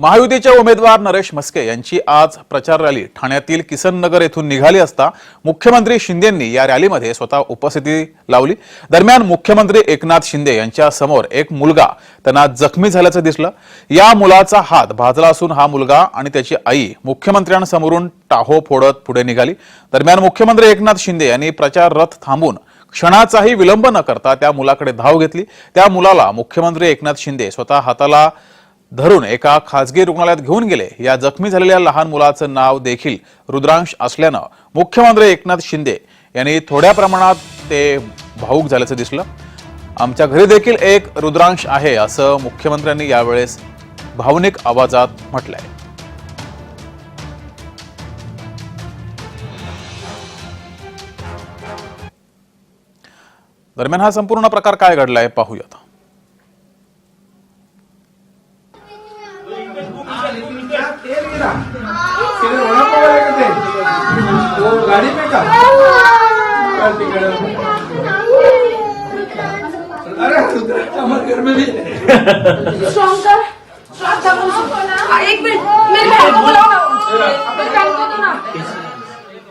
महायुतीचे उमेदवार नरेश म्हस्के यांची आज प्रचार रॅली. ठाण्यातील किसननगर येथून निघाली असता मुख्यमंत्री शिंदेंनी या रॅलीमध्ये स्वतः उपस्थिती लावली. दरम्यान मुख्यमंत्री एकनाथ शिंदे यांच्या समोर एक मुलगा त्यांना जखमी झाल्याचं दिसलं. या मुलाचा हात भाजला असून हा मुलगा आणि त्याची आई मुख्यमंत्र्यांसमोरून टाहो फोडत पुढे निघाली. दरम्यान मुख्यमंत्री एकनाथ शिंदे यांनी प्रचार रथ थांबून क्षणाचाही विलंब न करता त्या मुलाकडे धाव घेतली. त्या मुलाला मुख्यमंत्री एकनाथ शिंदे स्वतः हाताला धरून एका खासगी रुग्णालयात घेऊन गेले. या जखमी झालेल्या लहान मुलाचं नाव देखील रुद्रांश असल्यानं मुख्यमंत्री एकनाथ शिंदे यांनी थोड्या प्रमाणात ते भाऊक झाल्याचं दिसलं. आमच्या घरी देखील एक रुद्रांश आहे असं मुख्यमंत्र्यांनी यावेळेस भावनिक आवाजात म्हटलंय. दरम्यान हा संपूर्ण प्रकार काय घडलाय पाहूयात. तेल गिरा तिने वड़ा पाव लेके थे वो गाड़ी पे का? तिकडे. अरे घर में भी है। स्ट्रॉन्ग कर हाँ, एक मिनट. मेरे बहन को बुलाओ ना.